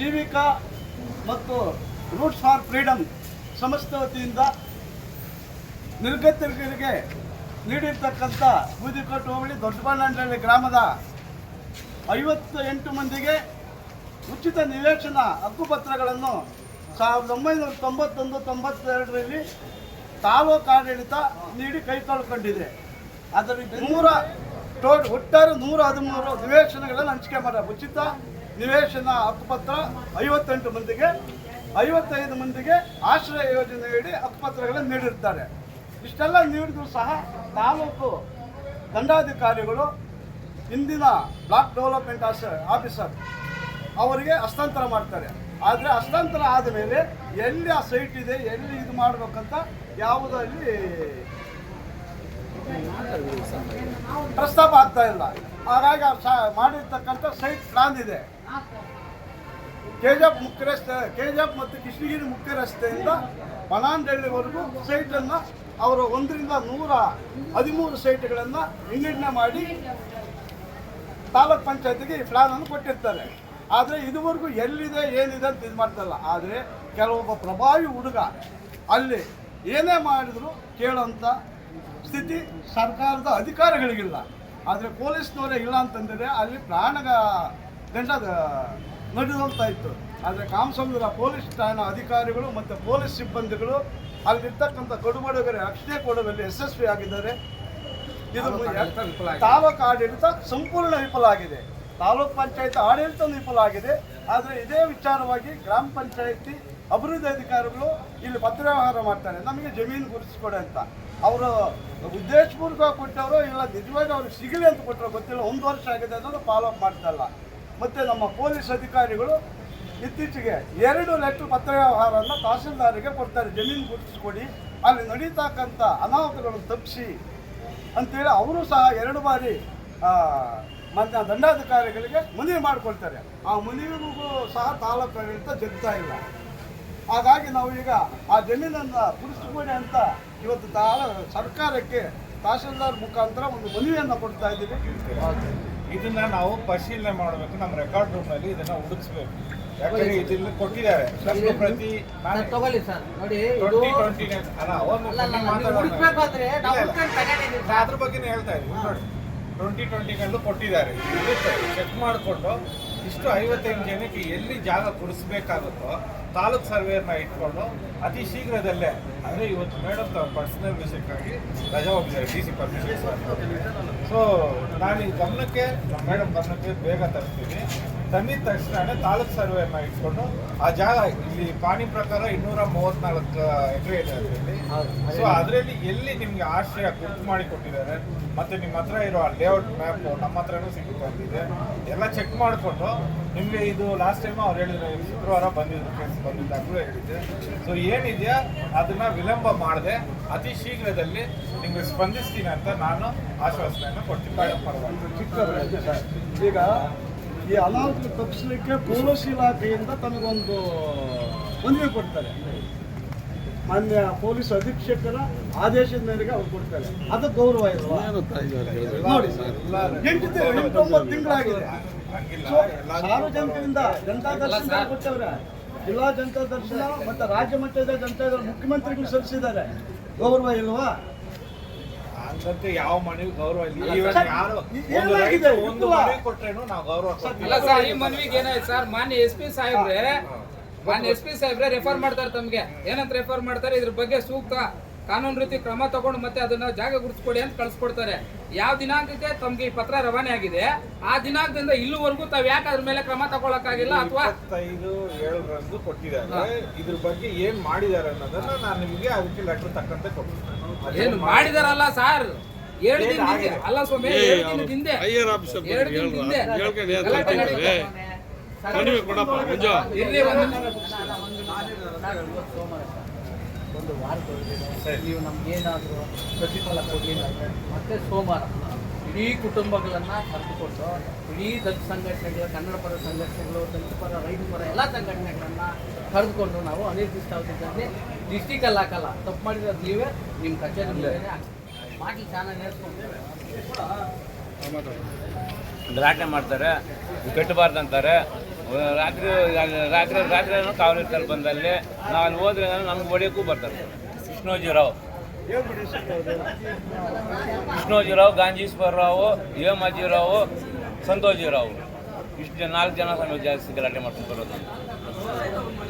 ಜೀವಿಕಾ ಮತ್ತು roots for freedom ಸಂಸ್ಥೆ ವತಿಯಿಂದ ನಿರ್ಗತಿಕರಿಗೆ ನೀಡಿರ್ತಕ್ಕಂಥ ಬೂದಿಕೋಟೆ ಹೋಬಳಿ ದೊಡ್ಡಬಳ್ಳಾಂಡಳ್ಳಿ ಗ್ರಾಮದ ಐವತ್ತು ಎಂಟು ಮಂದಿಗೆ ಉಚಿತ ನಿವೇಶನ ಹಕ್ಕುಪತ್ರಗಳನ್ನು ಸಾವಿರದ ಒಂಬೈನೂರ ತೊಂಬತ್ತೊಂದು ತೊಂಬತ್ತೆರಡರಲ್ಲಿ ತಾಲೂಕು ಆಡಳಿತ ನೀಡಿ ಕೈ ತೊಳ್ಕೊಂಡಿದೆ. ಅದರಲ್ಲಿ ನೂರ ಟೋಟ್ ಒಟ್ಟಾರೆ ನೂರ ಹದಿಮೂರು ನಿವೇಶನಗಳನ್ನು ಹಂಚಿಕೆ ಮಾಡ ಉಚಿತ ನಿವೇಶನ ಹಕ್ಕುಪತ್ರ ಐವತ್ತೆಂಟು ಮಂದಿಗೆ, ಐವತ್ತೈದು ಮಂದಿಗೆ ಆಶ್ರಯ ಯೋಜನೆಯಡಿ ಹಕ್ಕುಪತ್ರಗಳನ್ನು ನೀಡಿರ್ತಾರೆ. ಇಷ್ಟೆಲ್ಲ ನೀಡಿದ್ರು ಸಹ ತಾಲೂಕು ದಂಡಾಧಿಕಾರಿಗಳು ಇಂದಿನ ಬ್ಲಾಕ್ ಡೆವಲಪ್ಮೆಂಟ್ ಆಫೀಸರ್ ಅವರಿಗೆ ಹಸ್ತಾಂತರ ಮಾಡ್ತಾರೆ. ಆದರೆ ಹಸ್ತಾಂತರ ಆದ ಮೇಲೆ ಎಲ್ಲಿ ಆ ಸೈಟ್ ಇದೆ, ಎಲ್ಲಿ ಇದು ಮಾಡಬೇಕಂತ ಯಾವುದಲ್ಲಿ ಪ್ರಸ್ತಾಪ ಆಗ್ತಾ ಇಲ್ಲ. ಹಾಗಾಗಿ ಮಾಡಿರ್ತಕ್ಕಂಥ ಸೈಟ್ ಪ್ಲಾನ್ ಇದೆ. ಕೆಜಾಪ್ ಮುಖ್ಯ ರಸ್ತೆ ಕೆಜಾಪ್ ಮತ್ತು ಕೃಷ್ಣಗಿರಿ ಮುಖ್ಯ ರಸ್ತೆಯಿಂದ ಸೈಟನ್ನು ಅವರು ಒಂದರಿಂದ ನೂರ ಹದಿಮೂರು ಸೈಟ್ಗಳನ್ನು ವಿಂಗಡಣೆ ಮಾಡಿ ತಾಲೂಕ್ ಪಂಚಾಯತಿಗೆ ಈ ಪ್ಲಾನನ್ನು ಕೊಟ್ಟಿರ್ತಾರೆ. ಆದರೆ ಇದುವರೆಗೂ ಎಲ್ಲಿದೆ, ಏನಿದೆ ಅಂತ ಇದು ಮಾಡ್ತಲ್ಲ. ಆದರೆ ಕೆಲವೊಬ್ಬ ಪ್ರಭಾವಿ ಹುಡುಗ ಅಲ್ಲಿ ಏನೇ ಮಾಡಿದ್ರು ಕೇಳೋಂಥ ಸ್ಥಿತಿ ಸರ್ಕಾರದ ಅಧಿಕಾರಿಗಳಿಗಿಲ್ಲ. ಆದರೆ ಪೊಲೀಸ್ನವರೇ ಇಲ್ಲ ಅಂತಂದರೆ ಅಲ್ಲಿ ಪ್ರಾಣಗ ದಂಡ ನಡೆದಂತ ಇತ್ತು. ಆದರೆ ಕಾಮಸಮುದ್ರ ಪೊಲೀಸ್ ಠಾಣಾ ಅಧಿಕಾರಿಗಳು ಮತ್ತು ಪೊಲೀಸ್ ಸಿಬ್ಬಂದಿಗಳು ಅಲ್ಲಿರ್ತಕ್ಕಂಥ ಕಡುಬಡಗರ ರಕ್ಷಣೆ ಕೊಡುವಲ್ಲಿ ಯಶಸ್ವಿ ಆಗಿದ್ದಾರೆ. ಇದು ತಾಲೂಕು ಆಡಳಿತ ಸಂಪೂರ್ಣ ವಿಫಲ ಆಗಿದೆ. ತಾಲೂಕ್ ಪಂಚಾಯತ್ ಆಡಳಿತ ವಿಫಲ ಆಗಿದೆ. ಆದರೆ ಇದೇ ವಿಚಾರವಾಗಿ ಗ್ರಾಮ ಪಂಚಾಯತಿ ಅಭಿವೃದ್ಧಿ ಅಧಿಕಾರಿಗಳು ಇಲ್ಲಿ ಪತ್ರ ವ್ಯವಹಾರ ಮಾಡ್ತಾರೆ ನಮಗೆ ಜಮೀನು ಗುರುತಿಸ್ಕೊಡಿ ಅಂತ. ಅವರು ಉದ್ದೇಶಪೂರ್ವಕವಾಗಿ ಕೊಟ್ಟವರು ಇಲ್ಲ ನಿಜವಾಗಿ ಅವ್ರಿಗೆ ಸಿಗಲಿ ಅಂತ ಕೊಟ್ಟರು ಗೊತ್ತಿಲ್ಲ. ಒಂದು ವರ್ಷ ಆಗಿದೆ ಅನ್ನೋದು ಫಾಲೋ ಅಪ್ ಮಾಡ್ತಾ ಇಲ್ಲ. ಮತ್ತು ನಮ್ಮ ಪೊಲೀಸ್ ಅಧಿಕಾರಿಗಳು ಇತ್ತೀಚೆಗೆ ಎರಡು ಲೆಟ್ರ್ ಪತ್ರ ವ್ಯವಹಾರವನ್ನು ತಹಸೀಲ್ದಾರಿಗೆ ಕೊಡ್ತಾರೆ. ಜಮೀನು ಗುರುತಿಸ್ಕೊಡಿ. ಅಲ್ಲಿ ನಡೀತಕ್ಕಂಥ ಅನಾಹುತಗಳನ್ನು ತಪ್ಪಿಸಿ ಅಂತೇಳಿ ಅವರು ಸಹ ಎರಡು ಬಾರಿ ಮತ್ತು ದಂಡಾಧಿಕಾರಿಗಳಿಗೆ ಮನವಿ ಮಾಡಿಕೊಳ್ತಾರೆ. ಆ ಮನವಿಗೂ ಸಹ ತಾಲೂಕು ಆಡಳಿತ ಜಗ್ತಾ ಇಲ್ಲ. ಹಾಗಾಗಿ ನಾವು ಈಗ ಆ ಜಮೀನನ್ನು ಗುರುತಿಸ್ಕೊಡಿ ಅಂತ ಇವತ್ತು ತಾಳ ಸರ್ಕಾರಕ್ಕೆ ತಹಸೀಲ್ದಾರ್ ಮುಖಾಂತರ ಒಂದು ಮನವಿಯನ್ನು ಕೊಡ್ತಾ ಇದ್ದೀವಿ. ಇದನ್ನ ನಾವು ಪರಿಶೀಲನೆ ಮಾಡಬೇಕು ನಮ್ಮ ರೆಕಾರ್ಡ್ ರೂಮ್ನಲ್ಲಿ ಇದನ್ನ ಹುಡುಕ್ಸ್ಬೇಕು. ಯಾಕಂದ್ರೆ ಇದನ್ನ ಕೊಟ್ಟಿದ್ದಾರೆ. ಪ್ರತಿ ಸರ್, ತಗೊಳ್ಳಿ ಸರ್ ನೋಡಿ ಅದ್ರ ಬಗ್ಗೆನೇ ಹೇಳ್ತಾ ಇದ್ದೀನಿ ನೋಡಿ. ಟ್ವೆಂಟಿ ಟ್ವೆಂಟಿಗಳಲ್ಲೂ ಕೊಟ್ಟಿದ್ದಾರೆ. ಚೆಕ್ ಮಾಡಿಕೊಂಡು ಇಷ್ಟು ಐವತ್ತೈದು ಜನಕ್ಕೆ ಎಲ್ಲಿ ಜಾಗ ಕೊಡಿಸ್ಬೇಕಾಗುತ್ತೋ ತಾಲೂಕ್ ಸರ್ವೇರ್ನ ಇಟ್ಕೊಂಡು ಅತಿ ಶೀಘ್ರದಲ್ಲೇ ಅಂದರೆ ಇವತ್ತು ಮೇಡಮ್ ಪರ್ಸನಲ್ ಆಗಿ ರಜಾ ಹೋಗಿದ್ದಾರೆ ಡಿ ಸಿ ಪರ್ಮಿಷನ್ ಸೊ ನಾನು ಈ ಗಮನಕ್ಕೆ ನಮ್ಮ ಮೇಡಮ್ ಗಮನಕ್ಕೆ ಬೇಗ ತರ್ತೀನಿ. ತಂದಿದ ತಕ್ಷಣ ತಾಲೂಕ್ ಸರ್ವೇನ ಇಟ್ಕೊಂಡು ಆ ಜಾಗ ಇಲ್ಲಿ ಪಾಣಿ ಪ್ರಕಾರ ಇನ್ನೂರ ಮೂವತ್ನಾಲ್ಕು ಎಕರೆ ಇದೆ ಅದರಲ್ಲಿ. ಸೊ ಅದರಲ್ಲಿ ಎಲ್ಲಿ ನಿಮಗೆ ಆಶ್ರಯ ಗುರ್ತು ಮಾಡಿ ಕೊಟ್ಟಿದ್ದಾರೆ ಮತ್ತೆ ನಿಮ್ಮ ಹತ್ರ ಇರೋ ಲೇಔಟ್ ಮ್ಯಾಪ್ ನಮ್ಮ ಹತ್ರನೂ ಸಿಗುತ್ತೆ ಅಂತಿದೆ. ಎಲ್ಲ ಚೆಕ್ ಮಾಡಿಕೊಂಡು ನಿಮಗೆ ಇದು ಲಾಸ್ಟ್ ಟೈಮ್ ಅವ್ರು ಹೇಳಿದ್ರು ಶುಕ್ರವಾರ ಬಂದಿದ್ರು ಬಂದಿದ್ದಾಗಲೂ ಹೇಳಿದ್ದೆ. ಸೊ ಏನಿದೆಯಾ? ಅದನ್ನ ವಿಳಂಬ ಮಾಡದೆ. ಅತಿ ಶೀಘ್ರದಲ್ಲಿ ನಿಮಗೆ ಸ್ಪಂದಿಸ್ತೀನಿ ಅಂತ ನಾನು ಆಶ್ವಾಸನೆಯನ್ನು ಕೊಡ್ತೀನಿ. ಪರವಾಗಿ ಈಗ ಈ ಅನಾಹುತ ತಪ್ಪಿಸಲಿಕ್ಕೆ ಪೊಲೀಸ್ ಇಲಾಖೆಯಿಂದ ತನಗೊಂದು ಮನವಿ ಕೊಡ್ತಾರೆ. ಮಾನ್ಯ ಪೊಲೀಸ್ ಅಧೀಕ್ಷಕರ ಆದೇಶದ ಮೇರೆಗೆ ಅವ್ರು ಕೊಡ್ತಾರೆ. ಅದು ಗೌರವ ಇಲ್ವಾ? ನೋಡಿ ಸರ್ ಎಂಟು ತಿ- ಎಂಟೊಂಬತ್ತು ತಿಂಗಳಾಗಿದೆ. ಹಂಗಿಲ್ಲ ಸಾರ್ವಜನಿಕರಿಂದ ಜನತಾ ದರ್ಶನ ಕೊಟ್ಟವ್ರೆ. ಜಿಲ್ಲಾ ಜನತಾ ದರ್ಶನ ಮತ್ತು ರಾಜ್ಯ ಮಟ್ಟದ ಜನತಾ ದರ್ಶನ ಮುಖ್ಯಮಂತ್ರಿಗಳು ಸಲ್ಲಿಸಿದ್ದಾರೆ. ಗೌರವ ಇಲ್ವಾ? ಹಂಗಂತ ಯಾವ ಮನೆಗೂ ಗೌರವ ಇಲ್ಲ. ಒಂದು ಏನಾಗಿದೆ? ಒಂದು ಗೊತ್ತಿಲ್ಲ. ಮನೆ ಕೊಟ್ರೇನು ನಾವು ಗೌರವ. ಅಲ್ಲ ಸರ್ ಈ ಮನ್ವಿಗೆ ಏನಾಯ್ತು ಸರ್? ಮಾನ್ಯ ಎಸ್ ಪಿ ಸಾಹೇಬ್ರೆ ಮಾನ್ಯ ಎಸ್ ಪಿ ಸಾಹೇಬ್ರೆ ರೆಫರ್ ಮಾಡ್ತಾರೆ ತಮ್ಗೆ. ಏನಂತ ರೆಫರ್ ಮಾಡ್ತಾರೆ? ಇದ್ರ ಬಗ್ಗೆ ಸೂಕ್ತ ಕಾನೂನು ರೀತಿ ಕ್ರಮ ತಗೊಂಡು ಮತ್ತೆ ಅದನ್ನ ಜಾಗ ಗುರುತಿಸ್ಕೊಡಿ ಅಂತ ಕಳ್ಸಿಕೊಡ್ತಾರೆ. ಯಾವ ದಿನಾಂಕಕ್ಕೆ? ತಮ್ಗೆ ಈ ಪತ್ರ ರವಾನೆ ಆಗಿದೆ. ಆ ದಿನಾಂಕದಿಂದ ಇಲ್ಲಿವರೆಗೂ ತಾವ್ ಯಾಕೆ ಅದ್ರ ಮೇಲೆ ಕ್ರಮ ತಗೊಳಕ್ಕಾಗಿಲ್ಲ ಅಥವಾ ಏಳರಂದು ಕೊಟ್ಟಿದ್ದಾರೆ. ಇದ್ರ ಬಗ್ಗೆ ಏನ್ ಮಾಡಿದಾರೆ ಅನ್ನೋದನ್ನ ನಾನು ನಿಮಗೆ ಅದಕ್ಕೆ ಲೆಟರ್ ತಕ್ಕಂತೆ ಕೊಡ್ತೀನಿ. ಏನು ಮಾಡಿದಾರಲ್ಲ ಸಾರ್? ಎರಡು ದಿನ ಹಿಂದೆ ಅಲ್ಲ ಸ್ವಾಮಿ ಎರಡು ದಿನದ ಹಿಂದೆ. ಎರಡು ದಿನದ ಹಿಂದೆ. ಗಲಾಟೆ ನಡೀತು. ಕಡಿಮೆ ಕೊಡಪ್ಪ ಮಂಜು ಇರ್ಲಿ ಒಂದು ನಿಮಿಷ. ಒಂದು ವಾರ ವಾರದೊಳಗೆ ನೀವು ನಮ್ಗೇನಾದರೂ ಪ್ರತಿಫಲ ಕೊಡಲಿಲ್ಲ ಅಂದರೆ ಮತ್ತೆ ಸೋಮವಾರ ಇಡೀ ಕುಟುಂಬಗಳನ್ನು ಕರೆದುಕೊಂಡು ಇಡೀ ದಲಿತ ಸಂಘಟನೆಗಳು ಕನ್ನಡ ಪರ ಸಂಘಟನೆಗಳು ದಲಿತ ಪರ ರೈತ ಪರ ಎಲ್ಲ ಸಂಘಟನೆಗಳನ್ನು ಕರೆದುಕೊಂಡು ನಾವು ಅನಿರ್ದಿಷ್ಟಾವಧಿಯಲ್ಲಿ ಡಿಸ್ಟಿಕಲ್ಲಿ ಹಾಕಲ್ಲ. ತಪ್ಪು ಮಾಡಿದ್ರೆ ನೀವೇ ನಿಮ್ಮ ಕಚೇರಿ. ಮಾಡಿ ಚಾನಲ್ ಹೇಳ್ಕೊಂಡು ಗಲಾಟೆ ಮಾಡ್ತಾರೆ ಕಟ್ಟಬಾರ್ದಂತಾರೆ ಕಟ್ಟಬಾರ್ದು ಅಂತಾರೆ. ರಾತ್ರಿ ರಾತ್ರಿ ರಾತ್ರಿ ಕಾವಲಿರ್ತಾರೆ ಬಂದಲ್ಲಿ ನಾವು ಅಲ್ಲಿ ಹೋದ್ರೆ ನಮ್ಗೆ ಹೊಡಿಯೋಕ್ಕೂ ಬರ್ತಾರೆ. ಕೃಷ್ಣೋಜಿರಾವ್. ಕೃಷ್ಣೋಜಿರಾವ್ ಸರ್ ರಾವು ಕೃಷ್ಣೋಜಿರಾವ್ ಗಾಂಜೀಶ್ವರರಾವು ಹೇಮಾಜಿರಾವು, ಸಂತೋಜಿರಾವ್. ಇಷ್ಟು ನಾಲ್ಕು ಜನ ಸಮಯ ಜಾಸ್ತಿ ಗಲಾಟೆ ಮಾಡ್ಕೊಂಡು ಬರೋದು.